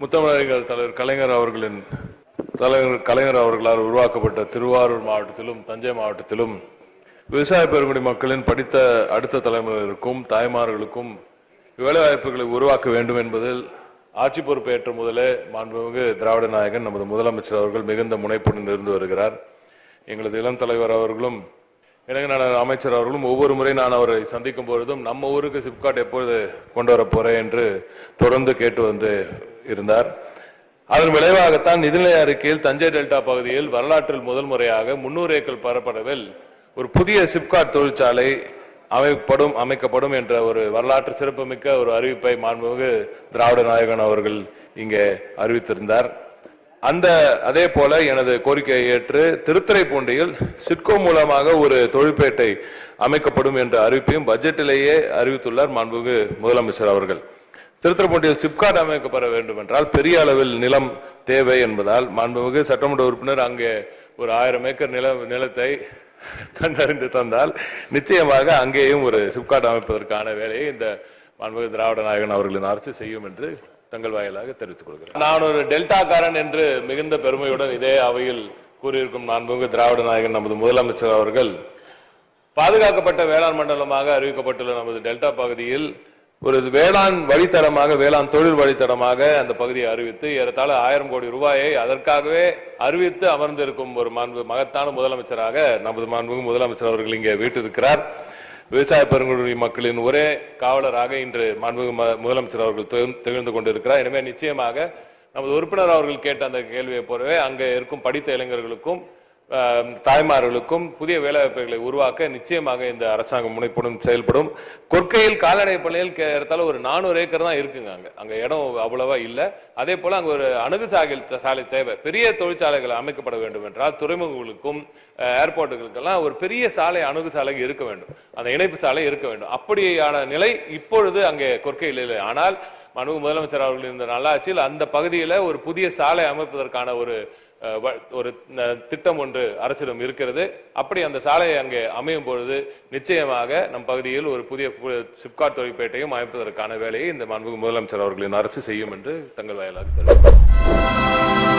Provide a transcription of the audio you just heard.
முத்தமிழறிஞர் தலைவர் கலைஞர் அவர்களின் தலைவர் கலைஞர் அவர்களால் உருவாக்கப்பட்ட திருவாரூர் மாவட்டத்திலும் தஞ்சை மாவட்டத்திலும் விவசாய பெருங்குடி மக்களின் படித்த அடுத்த தலைமுறையினருக்கும் தாய்மார்களுக்கும் வேலைவாய்ப்புகளை உருவாக்க வேண்டும் என்பதில் ஆட்சி பொறுப்பேற்ற முதலே மாண்புமிகு திராவிட நாயகன் நமது முதலமைச்சர் அவர்கள் மிகுந்த முனைப்புடன் இருந்து வருகிறார். எங்களது இளம் தலைவர் அவர்களும் இளைஞர் அமைச்சர் அவர்களும் ஒவ்வொரு முறை நான் அவரை சந்திக்கும் பொழுதும் நம்ம ஊருக்கு சிப்காட் எப்பொழுது கொண்டு வரப்போறேன் என்று தொடர்ந்து கேட்டு வந்து இருந்தார். அதன் விளைவாகத்தான் நிதிநிலை அறிக்கையில் தஞ்சை டெல்டா பகுதியில் வரலாற்றில் முதல் முறையாக முன்னூறு ஏக்கர் பரப்பளவில் ஒரு புதிய சிப்காட் தொழிற்சாலை அமைப்படும் அமைக்கப்படும் என்ற ஒரு வரலாற்று சிறப்புமிக்க ஒரு அறிவிப்பை மாண்புமிகு திராவிட நாயகன் அவர்கள் இங்கே அறிவித்திருந்தார். அந்த அதே போல எனது கோரிக்கையை ஏற்று திருத்துறைப்பூண்டியில் சிட்கோ மூலமாக ஒரு தொழிற்பேட்டை அமைக்கப்படும் என்ற அறிவிப்பையும் பட்ஜெட்டிலேயே அறிவித்துள்ளார் மாண்புமிகு முதலமைச்சர் அவர்கள். திருத்துறைப்பூண்டியில் சிப்காட் அமைக்கப்பட வேண்டும் என்றால் பெரிய அளவில் நிலம் தேவை என்பதால் மாண்புமிகு சட்டமன்ற உறுப்பினர் அங்கே ஒரு ஆயிரம் ஏக்கர் நில நிலத்தை கண்டறிந்து தந்தால் நிச்சயமாக அங்கேயும் ஒரு சிப்காட் அமைப்பதற்கான வேலையை இந்த மாண்புமிகு திராவிட நாயகன் அவர்களின் அரசு செய்யும் என்று தங்கள் வாயிலாக தெரிவித்துக் கொள்கிறேன். நான் ஒரு டெல்டாக்காரன் என்று மிகுந்த பெருமையுடன் இதே அவையில் கூறியிருக்கும் மாண்புமிகு திராவிட நாயகன் நமது முதலமைச்சர் அவர்கள் பாதுகாக்கப்பட்ட வேளாண் மண்டலமாக அறிவிக்கப்பட்டுள்ள நமது டெல்டா பகுதியில் ஒரு வேளாண் வழித்தடமாக வேளாண் தொழில் வழித்தடமாக அந்த பகுதியை அறிவித்து ஏறத்தாழ ஆயிரம் கோடி ரூபாயை அதற்காகவே அறிவித்து அமர்ந்திருக்கும் ஒரு மாண்பு மகத்தான முதலமைச்சராக நமது மாண்பு முதலமைச்சர் அவர்கள் இங்கே வீட்டிருக்கிறார். விவசாய பெருங்குடி மக்களின் ஒரே காவலராக இன்று மாண்புமிகு முதலமைச்சர் அவர்கள் திகழ்ந்து கொண்டிருக்கிறார். எனவே நிச்சயமாக நமது உறுப்பினர் அவர்கள் கேட்ட அந்த கேள்வியை போலவே அங்கே இருக்கும் படித்த இளைஞர்களுக்கும் தாய்மார்களுக்கும் புதிய வேலைவாய்ப்புகளை உருவாக்க நிச்சயமாக இந்த அரசாங்கம் முனைப்புடன் செயல்படும். கொற்கையில் கால்நடை பள்ளியில் ஏறத்தாழ ஒரு நானூறு ஏக்கர் தான் இருக்குங்க அங்கே. அங்கே இடம் அவ்வளவா இல்லை. அதே போல் அங்கே ஒரு அணுகு சாலை சாலை தேவை. பெரிய தொழிற்சாலைகள் அமைக்கப்பட வேண்டும் என்றால் துறைமுகங்களுக்கும் ஏர்போர்ட்டுகளுக்கெல்லாம் ஒரு பெரிய சாலை அணுகு சாலை இருக்க வேண்டும். அந்த இணைப்பு சாலை இருக்க வேண்டும். அப்படியான நிலை இப்பொழுது அங்கே கொற்கையில் இல்லை. ஆனால் மனு முதலமைச்சர் அவர்கள் இந்த நல்லாட்சியில் அந்த பகுதியில் ஒரு புதிய சாலை அமைப்பதற்கான ஒரு வ- ஒரு திட்டம் ஒன்று அரசிடம் இருக்கிறது. அப்படி அந்த சாலை அங்கே அமையும் பொழுது நிச்சயமாக நம் பகுதியில் ஒரு புதிய சிப்காட் தொழிற்பேட்டையும் அமைப்பதற்கான வேலையை இந்த மாண்புமிகு முதலமைச்சர் அவர்களின் அரசு செய்யும் என்று தங்கள் வாயிலாக தெரிவித்தார்